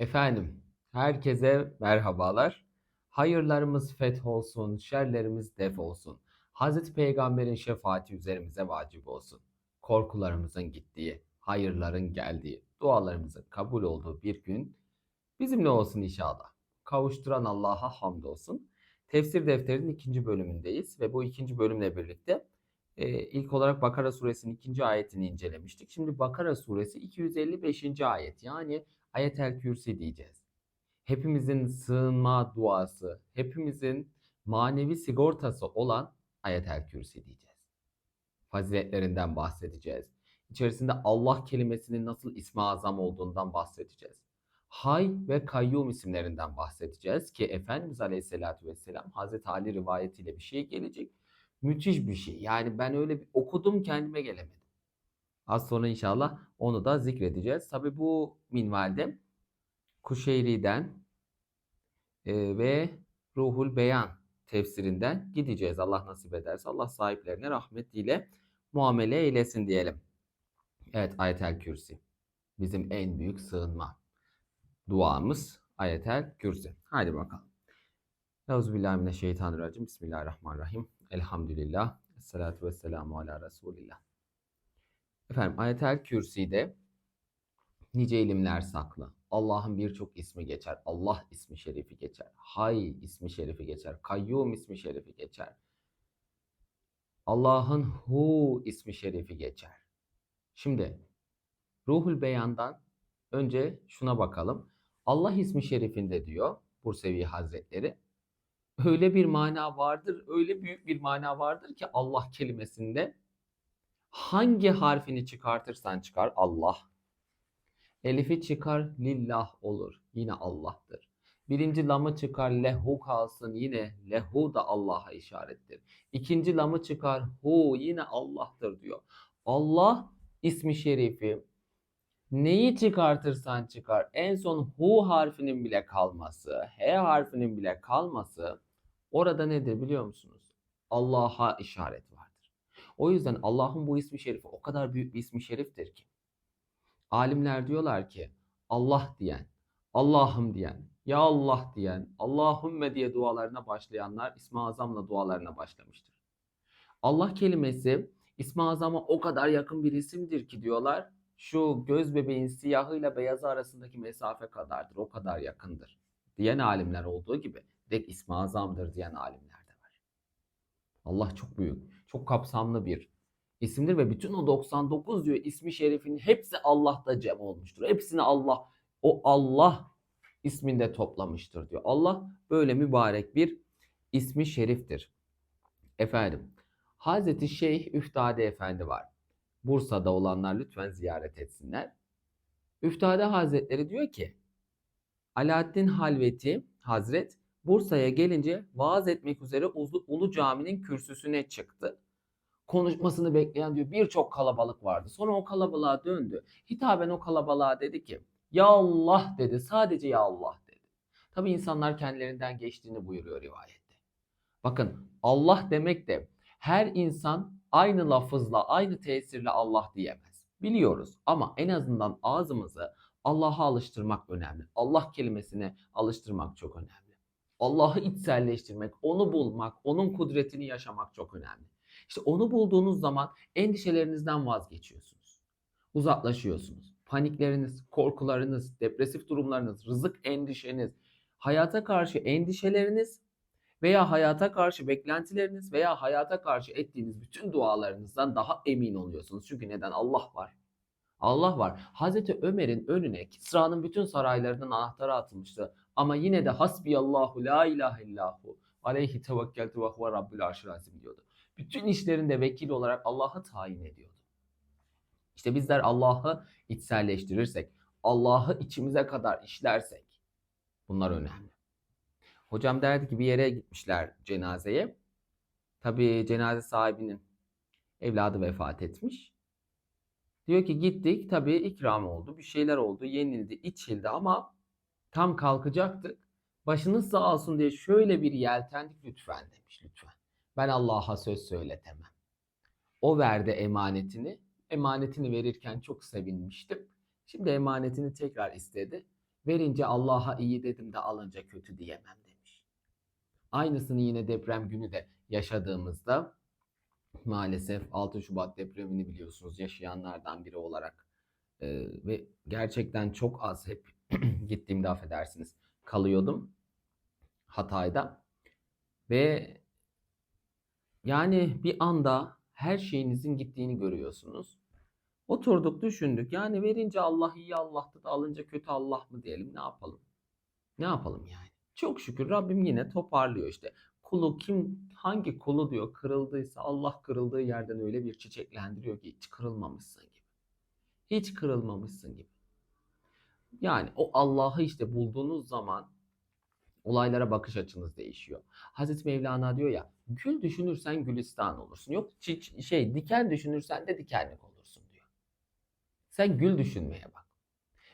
Efendim, herkese merhabalar. Hayırlarımız feth olsun, şerlerimiz def olsun. Hazreti Peygamber'in şefaati üzerimize vacip olsun. Korkularımızın gittiği, hayırların geldiği, dualarımızın kabul olduğu bir gün bizimle olsun inşallah. Kavuşturan Allah'a hamdolsun. Tefsir defterinin ikinci bölümündeyiz ve bu ikinci bölümle birlikte e, ilk olarak Bakara suresinin ikinci ayetini incelemiştik. Şimdi Bakara suresi 255. ayet yani Ayetel Kürsi diyeceğiz. Hepimizin sığınma duası, hepimizin manevi sigortası olan Ayetel Kürsi diyeceğiz. Faziletlerinden bahsedeceğiz. İçerisinde Allah kelimesinin nasıl ismi azam olduğundan bahsedeceğiz. Hay ve Kayyum isimlerinden bahsedeceğiz ki Efendimiz Aleyhisselatü Vesselam Hazreti Ali rivayetiyle bir şey gelecek. Müthiş bir şey. Yani ben öyle bir okudum kendime gelemedim. Az sonra inşallah onu da zikredeceğiz. Tabi bu minvalde Kuşeyri'den e, ve Ruhul Beyan tefsirinden gideceğiz. Allah nasip ederse Allah sahiplerine rahmetiyle muamele eylesin diyelim. Evet Ayetel Kürsi. Bizim en büyük sığınma. Duamız Ayetel Kürsi. Haydi bakalım. Euzubillahimineşşeytanirracim. Bismillahirrahmanirrahim. Elhamdülillah. Esselatu vesselamu ala Resulillah. Efendim Ayetel Kürsi'de nice ilimler saklı. Allah'ın birçok ismi geçer. Allah ismi şerifi geçer. Hay ismi şerifi geçer. Kayyum ismi şerifi geçer. Allah'ın Hu ismi şerifi geçer. Şimdi Ruhul Beyan'dan önce şuna bakalım. Allah ismi şerifinde diyor Bursevi Hazretleri. Öyle bir mana vardır, öyle büyük bir mana vardır ki Allah kelimesinde hangi harfini çıkartırsan çıkar Allah. Elifi çıkar lillah olur. Yine Allah'tır. Birinci lamı çıkar lehu kalsın yine lehu da Allah'a işarettir. İkinci lamı çıkar hu yine Allah'tır diyor. Allah ismi şerifi neyi çıkartırsan çıkar en son hu harfinin bile kalması, he harfinin bile kalması orada nedir biliyor musunuz? Allah'a işaret. O yüzden Allah'ın bu ismi şerifi o kadar büyük bir ismi şeriftir ki. Alimler diyorlar ki Allah diyen, Allah'ım diyen, Ya Allah diyen, Allahümme diye dualarına başlayanlar İsmi Azam'la dualarına başlamıştır. Allah kelimesi İsmi Azam'a o kadar yakın bir isimdir ki diyorlar şu göz bebeğin siyahıyla beyazı arasındaki mesafe kadardır. O kadar yakındır. Diyen alimler olduğu gibi direkt İsmi Azam'dır diyen alimler de var. Allah çok büyük, çok kapsamlı bir isimdir ve bütün o 99 diyor ismi şerifin hepsi Allah'ta cem olmuştur. Hepsini Allah o Allah isminde toplamıştır diyor. Allah böyle mübarek bir ismi şeriftir. Efendim Hazreti Şeyh Üftade Efendi var. Bursa'da olanlar lütfen ziyaret etsinler. Üftade Hazretleri diyor ki Alaaddin Halveti Hazret Bursa'ya gelince vaaz etmek üzere Ulu, Cami'nin kürsüsüne çıktı. Konuşmasını bekleyen diyor birçok kalabalık vardı. Sonra o kalabalığa döndü. Hitaben o kalabalığa dedi ki Ya Allah dedi sadece Ya Allah dedi. Tabi insanlar kendilerinden geçtiğini buyuruyor rivayette. Bakın Allah demek de her insan aynı lafızla, aynı tesirle Allah diyemez. Biliyoruz ama en azından ağzımızı Allah'a alıştırmak önemli. Allah kelimesine alıştırmak çok önemli. Allah'ı içselleştirmek, onu bulmak, onun kudretini yaşamak çok önemli. İşte onu bulduğunuz zaman endişelerinizden vazgeçiyorsunuz. Uzaklaşıyorsunuz. Panikleriniz, korkularınız, depresif durumlarınız, rızık endişeniz, hayata karşı endişeleriniz veya hayata karşı beklentileriniz veya hayata karşı ettiğiniz bütün dualarınızdan daha emin oluyorsunuz. Çünkü neden? Allah var. Allah var. Hazreti Ömer'in önüne Kisra'nın bütün saraylarının anahtarı atılmıştı. Ama yine de hasbiyallahu la ilahe illahu aleyhi tevekkeltu ve huve rabbül arşil diyordu. Bütün işlerinde vekil olarak Allah'ı tayin ediyordu. İşte bizler Allah'ı içselleştirirsek, Allah'ı içimize kadar işlersek bunlar önemli. Hocam derdi ki bir yere gitmişler cenazeye. Tabi cenaze sahibinin evladı vefat etmiş. Diyor ki gittik tabi ikram oldu bir şeyler oldu yenildi içildi ama tam kalkacaktık. Başınız sağ olsun diye şöyle bir yeltendik lütfen demiş lütfen. Ben Allah'a söz söyletemem. O verdi emanetini. Emanetini verirken çok sevinmiştim. Şimdi emanetini tekrar istedi. Verince Allah'a iyi dedim de alınca kötü diyemem demiş. Aynısını yine deprem günü de yaşadığımızda maalesef 6 Şubat depremini biliyorsunuz yaşayanlardan biri olarak e, ve gerçekten çok az hep gittiğimde affedersiniz kalıyordum Hatay'da ve yani bir anda her şeyinizin gittiğini görüyorsunuz. Oturduk düşündük yani verince Allah iyi Allah'tı da alınca kötü Allah mı diyelim ne yapalım? Ne yapalım yani? Çok şükür Rabbim yine toparlıyor işte. Kulu kim hangi kulu diyor kırıldıysa Allah kırıldığı yerden öyle bir çiçeklendiriyor ki hiç kırılmamışsın gibi. Hiç kırılmamışsın gibi. Yani o Allah'ı işte bulduğunuz zaman olaylara bakış açınız değişiyor. Hazreti Mevlana diyor ya gül düşünürsen gülistan olursun. Yok çiç, şey diken düşünürsen de dikenlik olursun diyor. Sen gül düşünmeye bak.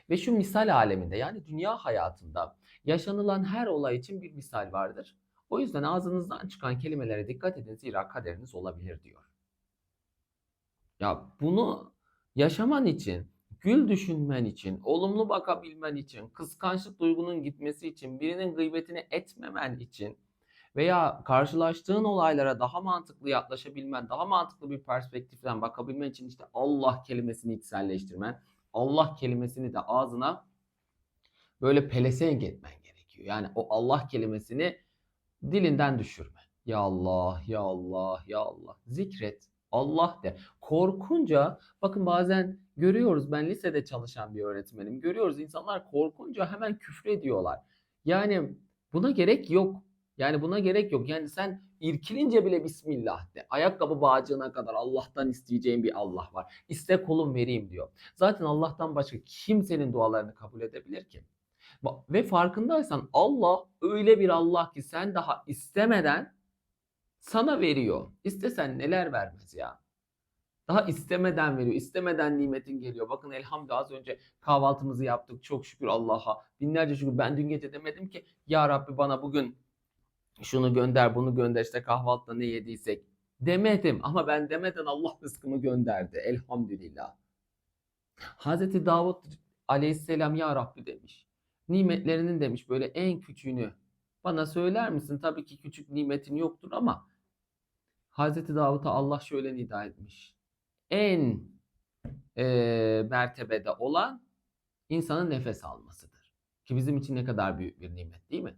Ve şu misal aleminde yani dünya hayatında yaşanılan her olay için bir misal vardır. O yüzden ağzınızdan çıkan kelimelere dikkat edin zira kaderiniz olabilir diyor. Ya bunu yaşaman için, gül düşünmen için, olumlu bakabilmen için, kıskançlık duygunun gitmesi için, birinin gıybetini etmemen için veya karşılaştığın olaylara daha mantıklı yaklaşabilmen, daha mantıklı bir perspektiften bakabilmen için işte Allah kelimesini içselleştirmen, Allah kelimesini de ağzına böyle pelesenk etmen gerekiyor. Yani o Allah kelimesini dilinden düşürme. Ya Allah, ya Allah, ya Allah. Zikret. Allah de. Korkunca bakın bazen görüyoruz ben lisede çalışan bir öğretmenim. Görüyoruz insanlar korkunca hemen küfrediyorlar. Yani buna gerek yok. Yani buna gerek yok. Yani sen irkilince bile Bismillah de. Ayakkabı bağcığına kadar Allah'tan isteyeceğin bir Allah var. İste kulum vereyim diyor. Zaten Allah'tan başka kimsenin dualarını kabul edebilir ki? Ve farkındaysan Allah öyle bir Allah ki sen daha istemeden sana veriyor. İstesen neler vermez ya. Daha istemeden veriyor. İstemeden nimetin geliyor. Bakın elhamdülillah az önce kahvaltımızı yaptık. Çok şükür Allah'a. Binlerce şükür. Ben dün gece demedim ki ya Rabbi bana bugün şunu gönder bunu gönder işte kahvaltıda ne yediysek. Demedim ama ben demeden Allah rızkımı gönderdi. Elhamdülillah. Hazreti Davut aleyhisselam ya Rabbi demiş. Nimetlerinin demiş böyle en küçüğünü bana söyler misin? Tabii ki küçük nimetin yoktur ama Hazreti Davut'a Allah şöyle nida etmiş. En e, mertebede olan insanın nefes almasıdır. Ki bizim için ne kadar büyük bir nimet değil mi?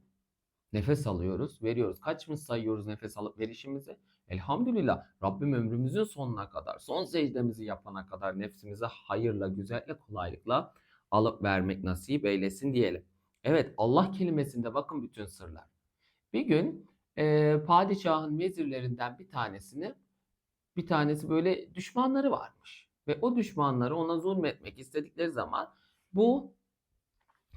Nefes alıyoruz, veriyoruz. Kaç mı sayıyoruz nefes alıp verişimizi? Elhamdülillah Rabbim ömrümüzün sonuna kadar, son secdemizi yapana kadar nefsimize hayırla, güzelle, kolaylıkla alıp vermek nasip eylesin diyelim. Evet Allah kelimesinde bakın bütün sırlar. Bir gün e, padişahın vezirlerinden bir tanesini bir tanesi böyle düşmanları varmış. Ve o düşmanları ona zulmetmek istedikleri zaman bu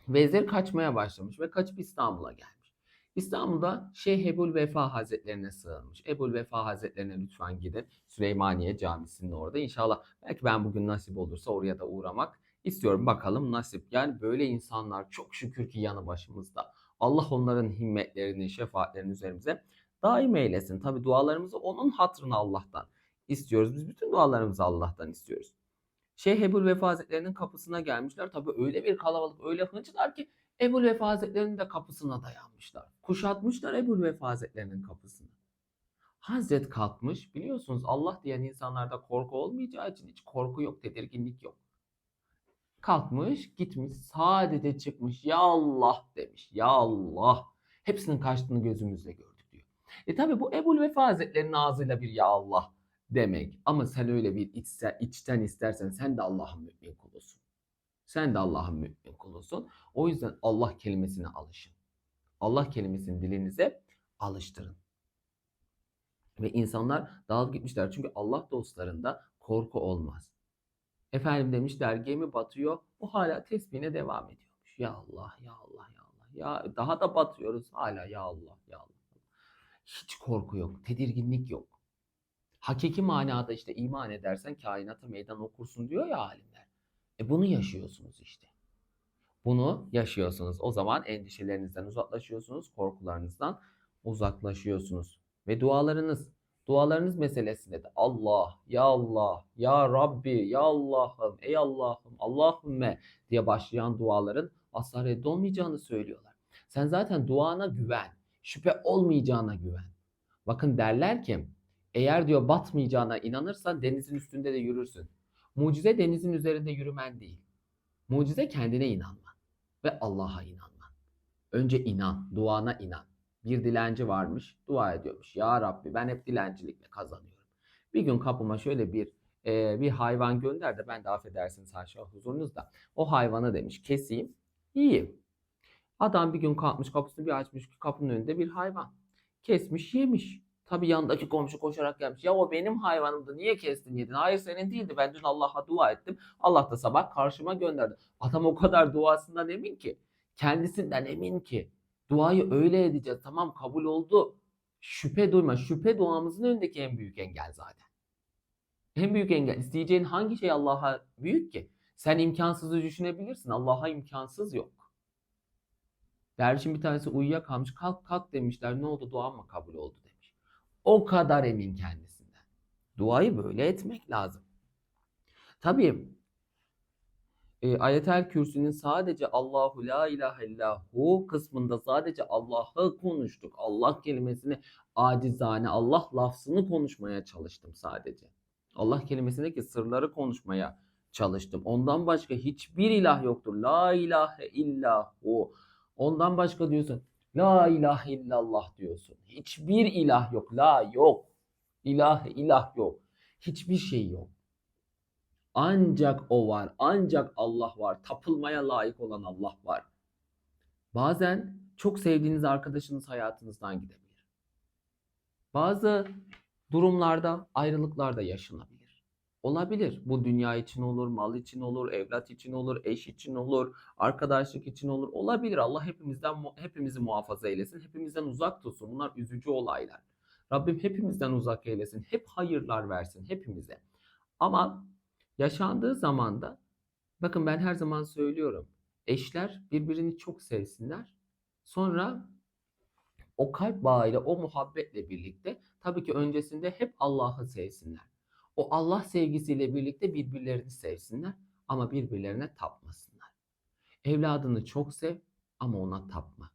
vezir kaçmaya başlamış ve kaçıp İstanbul'a gelmiş. İstanbul'da Şeyh Ebul Vefa Hazretlerine sığınmış. Ebul Vefa Hazretlerine lütfen gidin. Süleymaniye Camisi'nin orada. İnşallah belki ben bugün nasip olursa oraya da uğramak istiyorum. Bakalım nasip. Yani böyle insanlar çok şükür ki yanı başımızda. Allah onların himmetlerini, şefaatlerini üzerimize daim eylesin. Tabi dualarımızı onun hatırına Allah'tan istiyoruz. Biz bütün dualarımızı Allah'tan istiyoruz. Şeyh Ebul Vefa Hazretleri'nin kapısına gelmişler. Tabi öyle bir kalabalık, öyle hınçlar ki Ebul Vefa Hazretleri'nin de kapısına dayanmışlar. Kuşatmışlar Ebul Vefa Hazretleri'nin kapısını. Hazret kalkmış. Biliyorsunuz Allah diyen insanlarda korku olmayacağı için hiç korku yok, tedirginlik yok. Kalkmış, gitmiş, sadece çıkmış. Ya Allah demiş. Ya Allah. Hepsinin kaçtığını gözümüzle gördük diyor. E tabi bu Ebul Vefa Hazretleri'nin ağzıyla bir ya Allah demek. Ama sen öyle bir içse, içten istersen sen de Allah'ın mümin kulusun. Sen de Allah'ın mümin kulusun. O yüzden Allah kelimesine alışın. Allah kelimesini dilinize alıştırın. Ve insanlar dağılıp gitmişler. Çünkü Allah dostlarında korku olmaz. Efendim demişler gemi batıyor. O hala tesbihine devam ediyormuş. Ya Allah, ya Allah, ya Allah. Ya daha da batıyoruz hala ya Allah, ya Allah. Hiç korku yok, tedirginlik yok. Hakiki manada işte iman edersen kainata meydan okursun diyor ya alimler. E bunu yaşıyorsunuz işte. Bunu yaşıyorsunuz. O zaman endişelerinizden uzaklaşıyorsunuz, korkularınızdan uzaklaşıyorsunuz. Ve dualarınız, dualarınız meselesinde de Allah, ya Allah, ya Rabbi, ya Allah'ım, ey Allah'ım, Allahümme diye başlayan duaların asla reddolmayacağını söylüyorlar. Sen zaten duana güven. Şüphe olmayacağına güven. Bakın derler ki eğer diyor batmayacağına inanırsan denizin üstünde de yürürsün. Mucize denizin üzerinde yürümen değil. Mucize kendine inanman ve Allah'a inanman. Önce inan, duana inan. Bir dilenci varmış, dua ediyormuş. Ya Rabbi ben hep dilencilikle kazanıyorum. Bir gün kapıma şöyle bir e, bir hayvan gönder de ben de affedersiniz haşa huzurunuzda. O hayvanı demiş keseyim, yiyeyim. Adam bir gün kalkmış kapısını bir açmış kapının önünde bir hayvan. Kesmiş yemiş. Tabii yanındaki komşu koşarak gelmiş. Ya o benim hayvanımdı niye kestin yedin? Hayır senin değildi. Ben dün Allah'a dua ettim. Allah da sabah karşıma gönderdi. Adam o kadar duasından emin ki. Kendisinden emin ki. Duayı öyle edeceğiz. Tamam kabul oldu. Şüphe duyma. Şüphe duamızın önündeki en büyük engel zaten. En büyük engel. İsteyeceğin hangi şey Allah'a büyük ki? Sen imkansızı düşünebilirsin. Allah'a imkansız yok. Dervişin bir tanesi uyuyakalmış. Kalk kalk demişler. Ne oldu? Dua mı kabul oldu. O kadar emin kendisinden. Duayı böyle etmek lazım. Tabii e, Ayetel Kürsü'nün sadece Allahu la ilahe illahu kısmında sadece Allah'ı konuştuk. Allah kelimesini acizane Allah lafzını konuşmaya çalıştım sadece. Allah kelimesindeki sırları konuşmaya çalıştım. Ondan başka hiçbir ilah yoktur. La ilahe illahu. Ondan başka diyorsun. La ilahe illallah diyorsun. Hiçbir ilah yok. La yok. İlah ilah yok. Hiçbir şey yok. Ancak o var. Ancak Allah var. Tapılmaya layık olan Allah var. Bazen çok sevdiğiniz arkadaşınız hayatınızdan gidebilir. Bazı durumlarda ayrılıklar da yaşanabilir. Olabilir. Bu dünya için olur, mal için olur, evlat için olur, eş için olur, arkadaşlık için olur. Olabilir. Allah hepimizden hepimizi muhafaza eylesin. Hepimizden uzak tutsun. Bunlar üzücü olaylar. Rabbim hepimizden uzak eylesin. Hep hayırlar versin hepimize. Ama yaşandığı zaman da bakın ben her zaman söylüyorum. Eşler birbirini çok sevsinler. Sonra o kalp bağıyla, o muhabbetle birlikte tabii ki öncesinde hep Allah'ı sevsinler. O Allah sevgisiyle birlikte birbirlerini sevsinler ama birbirlerine tapmasınlar. Evladını çok sev ama ona tapma.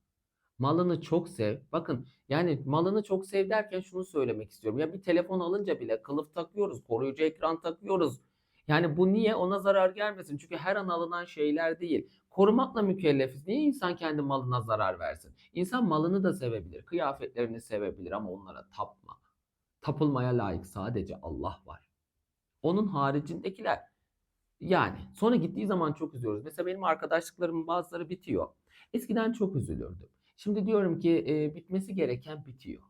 Malını çok sev. Bakın yani malını çok sev derken şunu söylemek istiyorum. Ya bir telefon alınca bile kılıf takıyoruz, koruyucu ekran takıyoruz. Yani bu niye? Ona zarar gelmesin. Çünkü her an alınan şeyler değil. Korumakla mükellefiz. Niye insan kendi malına zarar versin? İnsan malını da sevebilir, kıyafetlerini sevebilir ama onlara tapma. Tapılmaya layık sadece Allah var. Onun haricindekiler. Yani sonra gittiği zaman çok üzülüyoruz. Mesela benim arkadaşlıklarımın bazıları bitiyor. Eskiden çok üzülürdüm. Şimdi diyorum ki e, bitmesi gereken bitiyor.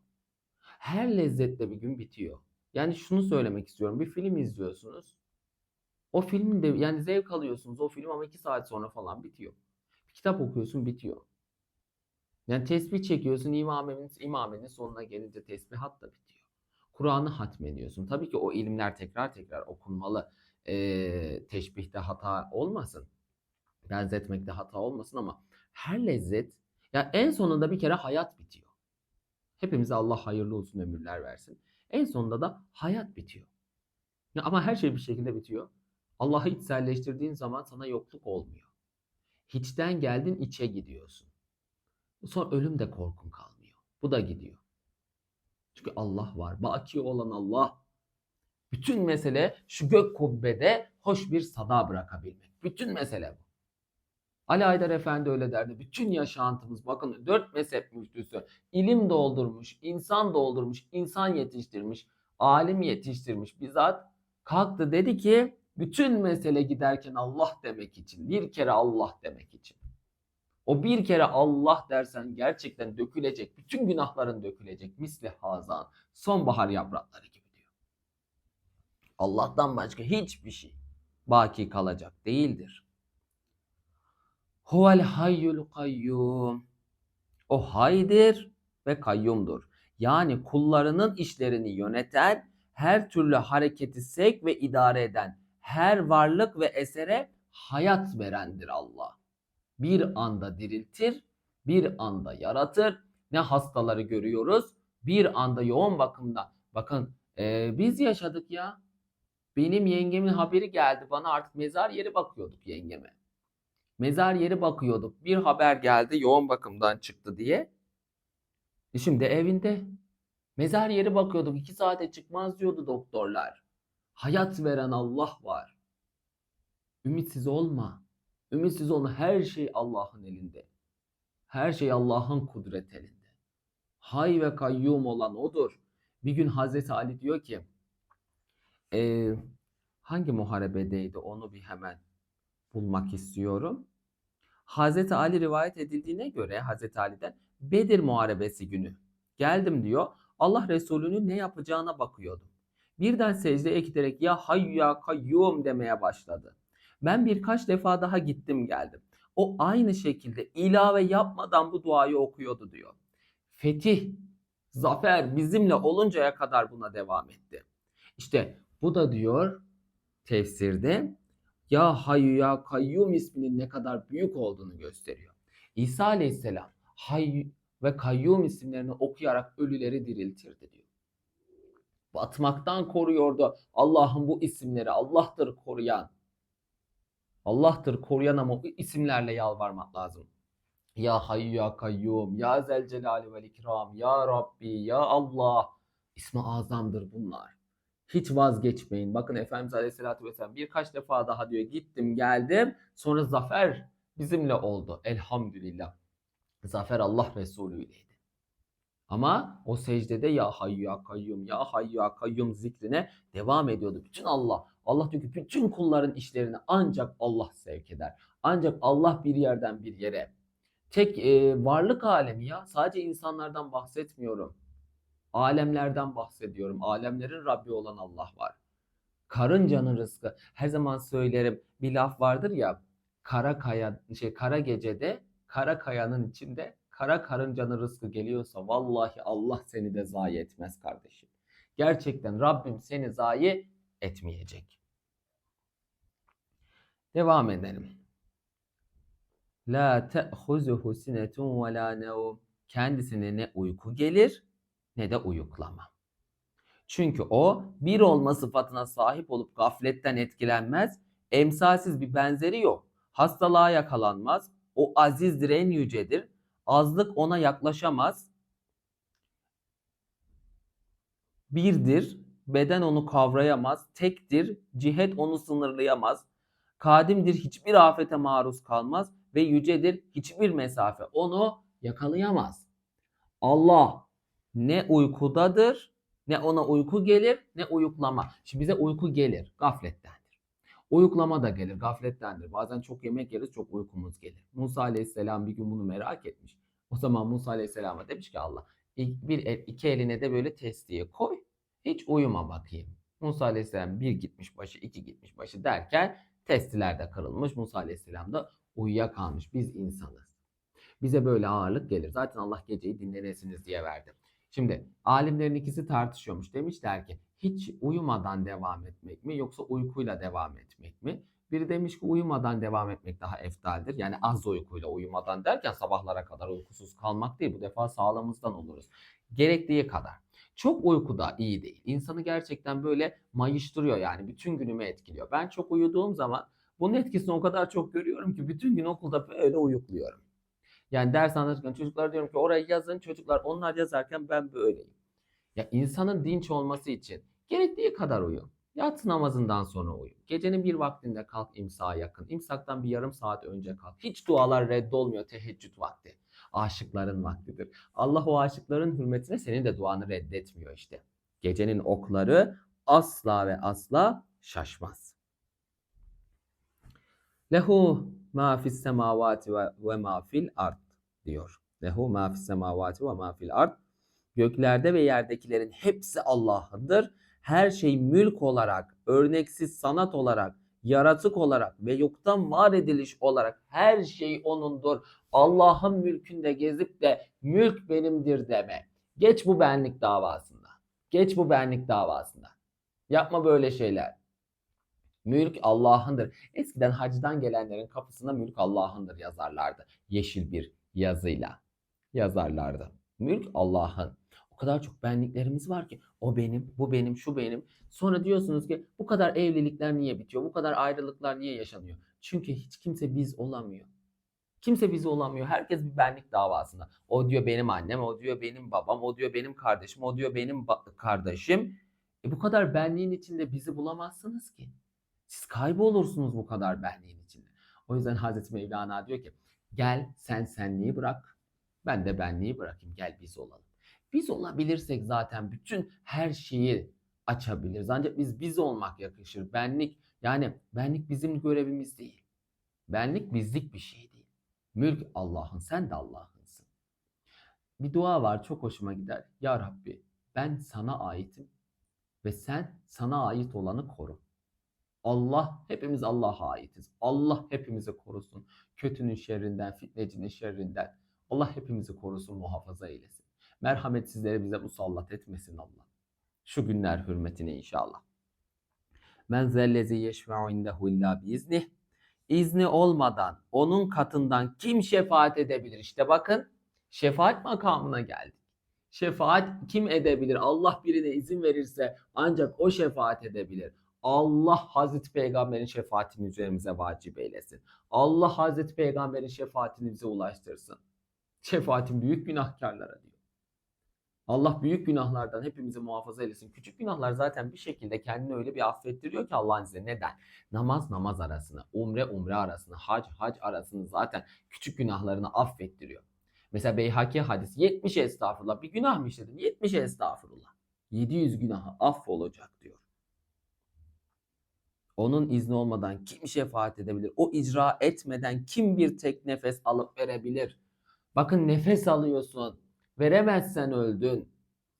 Her lezzetle bir gün bitiyor. Yani şunu söylemek istiyorum. Bir film izliyorsunuz. O filmin de yani zevk alıyorsunuz o film ama iki saat sonra falan bitiyor. Bir kitap okuyorsun bitiyor. Yani tesbih çekiyorsun imamenin, imamenin sonuna gelince tesbihat da bitiyor. Kur'an'ı hatmediyorsun. Tabii ki o ilimler tekrar tekrar okunmalı. Ee, teşbihte hata olmasın. Benzetmekte hata olmasın ama her lezzet ya en sonunda bir kere hayat bitiyor. Hepimize Allah hayırlı olsun ömürler versin. En sonunda da hayat bitiyor. Ya ama her şey bir şekilde bitiyor. Allah'ı içselleştirdiğin zaman sana yokluk olmuyor. Hiçten geldin içe gidiyorsun. Sonra ölüm de korkun kalmıyor. Bu da gidiyor. Çünkü Allah var. Baki olan Allah. Bütün mesele şu gök kubbede hoş bir sada bırakabilmek. Bütün mesele bu. Ali Aydar Efendi öyle derdi. Bütün yaşantımız bakın dört mezhep müftüsü ilim doldurmuş, insan doldurmuş, insan yetiştirmiş, alim yetiştirmiş. Bizzat kalktı dedi ki bütün mesele giderken Allah demek için, bir kere Allah demek için. O bir kere Allah dersen gerçekten dökülecek, bütün günahların dökülecek. Misli hazan, sonbahar yaprakları gibi diyor. Allah'tan başka hiçbir şey baki kalacak değildir. Huvel hayyul kayyum. O haydir ve kayyumdur. Yani kullarının işlerini yöneten, her türlü hareketi sevk ve idare eden, her varlık ve esere hayat verendir Allah. Bir anda diriltir, bir anda yaratır. Ne hastaları görüyoruz, bir anda yoğun bakımda. Bakın ee, biz yaşadık ya. Benim yengemin haberi geldi bana artık mezar yeri bakıyorduk yengeme. Mezar yeri bakıyorduk. Bir haber geldi yoğun bakımdan çıktı diye. E Şimdi evinde. Mezar yeri bakıyorduk. iki saate çıkmaz diyordu doktorlar. Hayat veren Allah var. Ümitsiz olma. Ümitsiz olma. Her şey Allah'ın elinde. Her şey Allah'ın kudret elinde. Hay ve kayyum olan odur. Bir gün Hazreti Ali diyor ki e, hangi muharebedeydi onu bir hemen bulmak istiyorum. Hazreti Ali rivayet edildiğine göre Hazreti Ali'den Bedir muharebesi günü geldim diyor. Allah Resulü'nün ne yapacağına bakıyordum. Birden secdeye giderek ya hayyu ya kayyum demeye başladı. Ben birkaç defa daha gittim geldim. O aynı şekilde ilave yapmadan bu duayı okuyordu diyor. Fetih, zafer bizimle oluncaya kadar buna devam etti. İşte bu da diyor tefsirde ya Hayyu ya Kayyum isminin ne kadar büyük olduğunu gösteriyor. İsa Aleyhisselam Hayyu ve Kayyum isimlerini okuyarak ölüleri diriltirdi diyor. Batmaktan koruyordu. Allah'ın bu isimleri Allah'tır koruyan. Allah'tır koruyan ama isimlerle yalvarmak lazım. Ya Hayyu ya Kayyum, Ya Zel Celali vel İkram, Ya Rabbi, Ya Allah. İsmi azamdır bunlar. Hiç vazgeçmeyin. Bakın Efendimiz Aleyhisselatü Vesselam birkaç defa daha diyor gittim geldim. Sonra zafer bizimle oldu. Elhamdülillah. Zafer Allah Resulü'yleydi. Ama o secdede ya hayyu ya kayyum ya hayyu ya kayyum zikrine devam ediyordu. Bütün Allah. Allah diyor ki bütün kulların işlerini ancak Allah sevk eder. Ancak Allah bir yerden bir yere. Tek e, varlık alemi ya. Sadece insanlardan bahsetmiyorum. Alemlerden bahsediyorum. Alemlerin Rabbi olan Allah var. Karıncanın rızkı. Her zaman söylerim. Bir laf vardır ya. Kara kaya, şey kara gecede kara kayanın içinde kara karıncanın rızkı geliyorsa vallahi Allah seni de zayi etmez kardeşim. Gerçekten Rabbim seni zayi etmeyecek. Devam edelim. La te'huzuhu sinetun ve la nevm. Kendisine ne uyku gelir ne de uyuklama. Çünkü o bir olma sıfatına sahip olup gafletten etkilenmez, emsalsiz bir benzeri yok. Hastalığa yakalanmaz, o azizdir en yücedir, azlık ona yaklaşamaz. Birdir, beden onu kavrayamaz, tektir, cihet onu sınırlayamaz. Kadimdir, hiçbir afete maruz kalmaz ve yücedir, hiçbir mesafe onu yakalayamaz. Allah ne uykudadır, ne ona uyku gelir, ne uyuklama. Şimdi bize uyku gelir, gaflettendir. Uyuklama da gelir, gaflettendir. Bazen çok yemek yeriz, çok uykumuz gelir. Musa Aleyhisselam bir gün bunu merak etmiş. O zaman Musa Aleyhisselam'a demiş ki Allah, bir el, iki eline de böyle testiye koy, hiç uyuma bakayım. Musa Aleyhisselam bir gitmiş başı, iki gitmiş başı derken testiler de kırılmış. Musa Aleyhisselam da uyuyakalmış. Biz insanız. Bize böyle ağırlık gelir. Zaten Allah geceyi dinlenesiniz diye verdi. Şimdi alimlerin ikisi tartışıyormuş. Demişler ki hiç uyumadan devam etmek mi yoksa uykuyla devam etmek mi? Biri demiş ki uyumadan devam etmek daha eftaldir. Yani az uykuyla uyumadan derken sabahlara kadar uykusuz kalmak değil. Bu defa sağlığımızdan oluruz. Gerektiği kadar. Çok uyku da iyi değil. İnsanı gerçekten böyle mayıştırıyor yani bütün günümü etkiliyor. Ben çok uyuduğum zaman bunun etkisini o kadar çok görüyorum ki bütün gün okulda böyle uyukluyorum. Yani ders anlatırken çocuklara diyorum ki oraya yazın çocuklar onlar yazarken ben böyleyim. Ya insanın dinç olması için gerektiği kadar uyu. Yatsı namazından sonra uyu. Gecenin bir vaktinde kalk imsağa yakın. İmsaktan bir yarım saat önce kalk. Hiç dualar reddolmuyor teheccüd vakti. Aşıkların vaktidir. Allah o aşıkların hürmetine senin de duanı reddetmiyor işte. Gecenin okları asla ve asla şaşmaz. Lehu ma fis semavati ve, ma fil ard diyor. Lehu ma fis semavati ve ma fil ard. Göklerde ve yerdekilerin hepsi Allah'ındır. Her şey mülk olarak, örneksiz sanat olarak, yaratık olarak ve yoktan var ediliş olarak her şey O'nundur. Allah'ın mülkünde gezip de mülk benimdir deme. Geç bu benlik davasında. Geç bu benlik davasında. Yapma böyle şeyler. Mülk Allah'ındır. Eskiden hacdan gelenlerin kapısında mülk Allah'ındır yazarlardı. Yeşil bir yazıyla yazarlardı. Mülk Allah'ın. O kadar çok benliklerimiz var ki o benim, bu benim, şu benim. Sonra diyorsunuz ki bu kadar evlilikler niye bitiyor? Bu kadar ayrılıklar niye yaşanıyor? Çünkü hiç kimse biz olamıyor. Kimse biz olamıyor. Herkes bir benlik davasında. O diyor benim annem, o diyor benim babam, o diyor benim kardeşim, o diyor benim kardeşim. E bu kadar benliğin içinde bizi bulamazsınız ki. Siz kaybolursunuz bu kadar benliğin içinde. O yüzden Hazreti Mevlana diyor ki gel sen senliği bırak. Ben de benliği bırakayım. Gel biz olalım. Biz olabilirsek zaten bütün her şeyi açabiliriz. Ancak biz biz olmak yakışır. Benlik yani benlik bizim görevimiz değil. Benlik bizlik bir şey değil. Mülk Allah'ın, sen de Allah'ınsın. Bir dua var çok hoşuma gider. Ya Rabbi ben sana aitim ve sen sana ait olanı koru. Allah hepimiz Allah'a aitiz. Allah hepimizi korusun. Kötünün şerrinden, fitnecinin şerrinden. Allah hepimizi korusun, muhafaza eylesin. Merhametsizleri bize musallat etmesin Allah. Şu günler hürmetine inşallah. Men zellezi yeşfe'u indehu illa biiznih. İzni olmadan onun katından kim şefaat edebilir? İşte bakın şefaat makamına geldik. Şefaat kim edebilir? Allah birine izin verirse ancak o şefaat edebilir. Allah Hazreti Peygamber'in şefaatini üzerimize vacip eylesin. Allah Hazreti Peygamber'in şefaatini bize ulaştırsın. Şefaatin büyük günahkarlara diyor. Allah büyük günahlardan hepimizi muhafaza eylesin. Küçük günahlar zaten bir şekilde kendini öyle bir affettiriyor ki Allah'ın izniyle. Neden? Namaz namaz arasını, umre umre arasını, hac hac arasını zaten küçük günahlarını affettiriyor. Mesela Beyhaki hadis 70 estağfurullah. Bir günah mı işledim? 70 estağfurullah. 700 günahı affolacak diyor. Onun izni olmadan kim şefaat edebilir? O icra etmeden kim bir tek nefes alıp verebilir? Bakın nefes alıyorsun. Veremezsen öldün.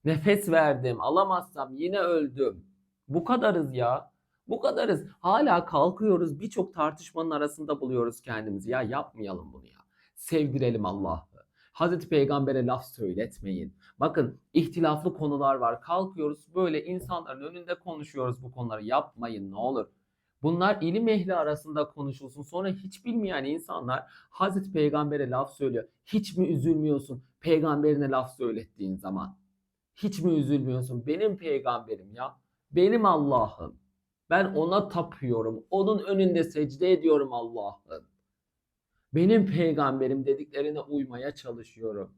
Nefes verdim. Alamazsam yine öldüm. Bu kadarız ya. Bu kadarız. Hala kalkıyoruz. Birçok tartışmanın arasında buluyoruz kendimizi. Ya yapmayalım bunu ya. Sevdirelim Allah'ı. Hazreti Peygamber'e laf söyletmeyin. Bakın ihtilaflı konular var. Kalkıyoruz böyle insanların önünde konuşuyoruz bu konuları. Yapmayın ne olur. Bunlar ilim ehli arasında konuşulsun. Sonra hiç bilmeyen insanlar Hazreti Peygamber'e laf söylüyor. Hiç mi üzülmüyorsun peygamberine laf söylettiğin zaman? Hiç mi üzülmüyorsun? Benim peygamberim ya. Benim Allah'ım. Ben ona tapıyorum. Onun önünde secde ediyorum Allah'ım. Benim peygamberim dediklerine uymaya çalışıyorum.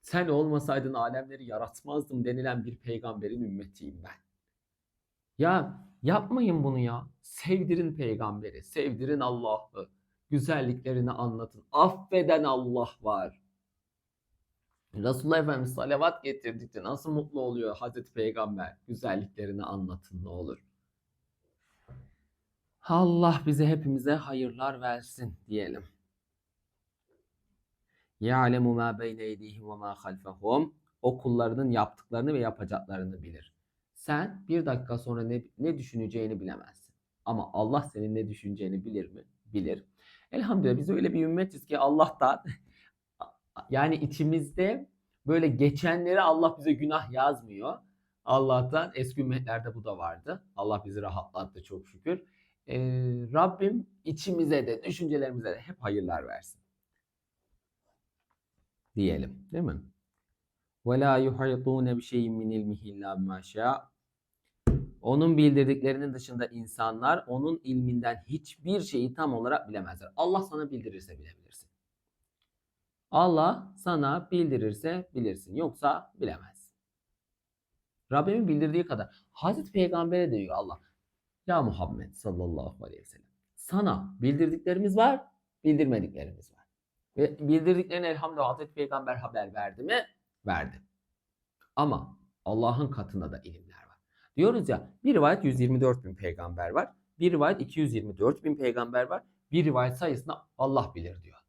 Sen olmasaydın alemleri yaratmazdım denilen bir peygamberin ümmetiyim ben. Ya yapmayın bunu ya. Sevdirin peygamberi, sevdirin Allah'ı. Güzelliklerini anlatın. Affeden Allah var. Resulullah Efendimiz salavat getirdikçe nasıl mutlu oluyor Hazreti Peygamber? Güzelliklerini anlatın ne olur. Allah bize hepimize hayırlar versin diyelim. Ya'lemu ma beyne eydihim ve ma halfahum. O kullarının yaptıklarını ve yapacaklarını bilir. Sen bir dakika sonra ne, ne düşüneceğini bilemezsin. Ama Allah senin ne düşüneceğini bilir mi? Bilir. Elhamdülillah biz öyle bir ümmetiz ki Allah'tan yani içimizde böyle geçenleri Allah bize günah yazmıyor. Allah'tan eski ümmetlerde bu da vardı. Allah bizi rahatlattı çok şükür. Ee, Rabbim içimize de düşüncelerimize de hep hayırlar versin. Diyelim değil mi? وَلَا يُحَيْطُونَ بِشَيْءٍ مِنْ عِلْمِهِ اِلَّا بِمَا شَاءَ Onun bildirdiklerinin dışında insanlar onun ilminden hiçbir şeyi tam olarak bilemezler. Allah sana bildirirse bilebilirsin. Allah sana bildirirse bilirsin. Yoksa bilemezsin. Rabbimin bildirdiği kadar. Hazreti Peygamber'e de diyor Allah. Ya Muhammed sallallahu aleyhi ve sellem. Sana bildirdiklerimiz var, bildirmediklerimiz var. Ve bildirdiklerini elhamdülillah Hazreti Peygamber haber verdi mi? Verdi. Ama Allah'ın katında da ilimler var. Diyoruz ya bir rivayet 124 bin peygamber var. Bir rivayet 224 bin peygamber var. Bir rivayet sayısını Allah bilir diyor.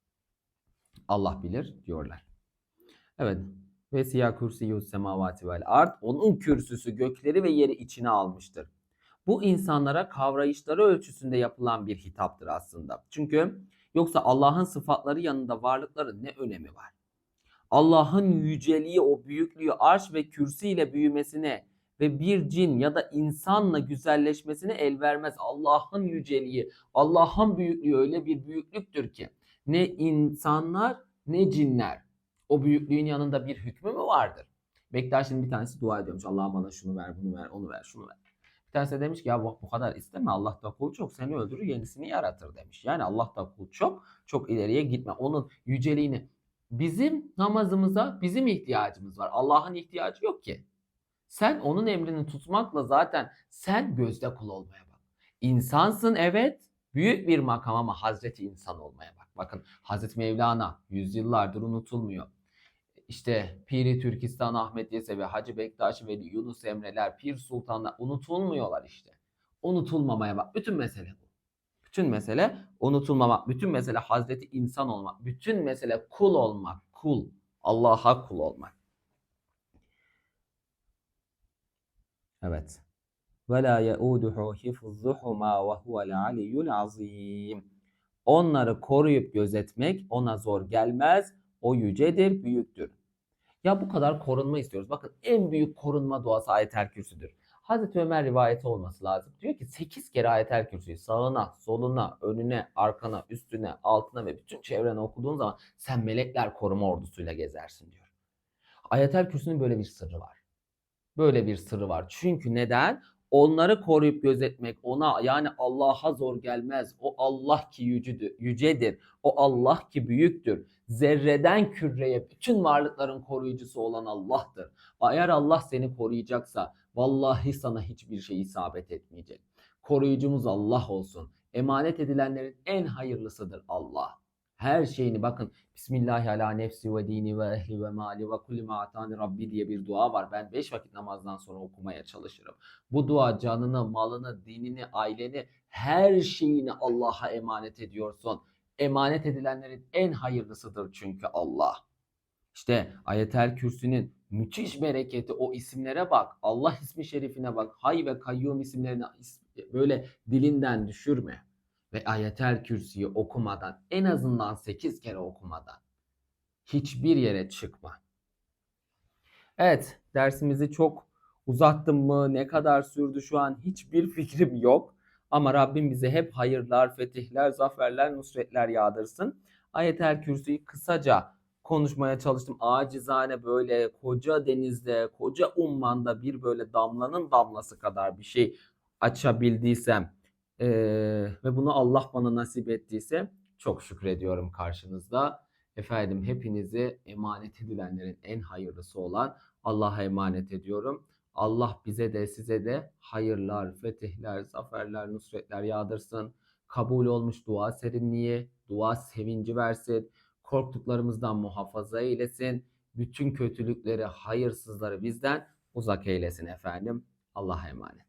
Allah bilir diyorlar. Evet. Ve siyah kürsüyü semavati vel ard. Onun kürsüsü gökleri ve yeri içine almıştır. Bu insanlara kavrayışları ölçüsünde yapılan bir hitaptır aslında. Çünkü yoksa Allah'ın sıfatları yanında varlıkların ne önemi var? Allah'ın yüceliği, o büyüklüğü, arş ve kürsi ile büyümesine ve bir cin ya da insanla güzelleşmesine el vermez. Allah'ın yüceliği, Allah'ın büyüklüğü öyle bir büyüklüktür ki ne insanlar ne cinler O büyüklüğün yanında bir hükmü mü vardır? Bektaş'ın bir tanesi dua ediyormuş. Allah bana şunu ver, bunu ver, onu ver, şunu ver. Bir tanesi de demiş ki ya bu kadar isteme. Allah da kul çok seni öldürür, yenisini yaratır demiş. Yani Allah da kul çok, çok ileriye gitme. Onun yüceliğini bizim namazımıza bizim ihtiyacımız var. Allah'ın ihtiyacı yok ki. Sen onun emrini tutmakla zaten sen gözde kul olmaya bak. İnsansın evet. Büyük bir makam ama Hazreti insan olmaya bak. Bakın Hazreti Mevlana yüzyıllardır unutulmuyor. İşte Piri Türkistan Ahmet Yesevi, Hacı Bektaş Veli, Yunus Emreler, Pir Sultanlar unutulmuyorlar işte. Unutulmamaya bak. Bütün mesele bu. Bütün mesele unutulmamak. Bütün mesele Hazreti insan olmak. Bütün mesele kul olmak. Kul. Allah'a kul olmak. Evet. Yauduhu hifzuhuma ve huvel aliyyul azim. Onları koruyup gözetmek ona zor gelmez. O yücedir, büyüktür. Ya bu kadar korunma istiyoruz. Bakın en büyük korunma duası ayetel kürsüdür. Hazreti Ömer rivayeti olması lazım. Diyor ki 8 kere ayetel kürsüyü sağına, soluna, önüne, arkana, üstüne, altına ve bütün çevrene okuduğun zaman sen melekler koruma ordusuyla gezersin diyor. Ayetel kürsünün böyle bir sırrı var. Böyle bir sırrı var. Çünkü neden? Onları koruyup gözetmek ona yani Allah'a zor gelmez. O Allah ki yücüdür, yücedir. O Allah ki büyüktür. Zerreden küreye bütün varlıkların koruyucusu olan Allah'tır. Eğer Allah seni koruyacaksa vallahi sana hiçbir şey isabet etmeyecek. Koruyucumuz Allah olsun. Emanet edilenlerin en hayırlısıdır Allah. Her şeyini bakın Bismillahi ala nefsi ve dini ve ehli ve mali ve kulli ma atani rabbi diye bir dua var. Ben 5 vakit namazdan sonra okumaya çalışırım. Bu dua canını, malını, dinini, aileni, her şeyini Allah'a emanet ediyorsun. Emanet edilenlerin en hayırlısıdır çünkü Allah. İşte ayetel kürsünün müthiş bereketi o isimlere bak. Allah ismi şerifine bak. Hay ve kayyum isimlerini böyle dilinden düşürme ve ayetel kürsüyü okumadan en azından 8 kere okumadan hiçbir yere çıkma. Evet dersimizi çok uzattım mı ne kadar sürdü şu an hiçbir fikrim yok. Ama Rabbim bize hep hayırlar, fetihler, zaferler, nusretler yağdırsın. Ayetel kürsüyü kısaca konuşmaya çalıştım. Acizane böyle koca denizde, koca ummanda bir böyle damlanın damlası kadar bir şey açabildiysem ee, ve bunu Allah bana nasip ettiyse çok şükrediyorum karşınızda. Efendim hepinizi emanet edilenlerin en hayırlısı olan Allah'a emanet ediyorum. Allah bize de size de hayırlar, fetihler, zaferler, nusretler yağdırsın. Kabul olmuş dua serinliği, dua sevinci versin. Korktuklarımızdan muhafaza eylesin. Bütün kötülükleri, hayırsızları bizden uzak eylesin efendim. Allah'a emanet.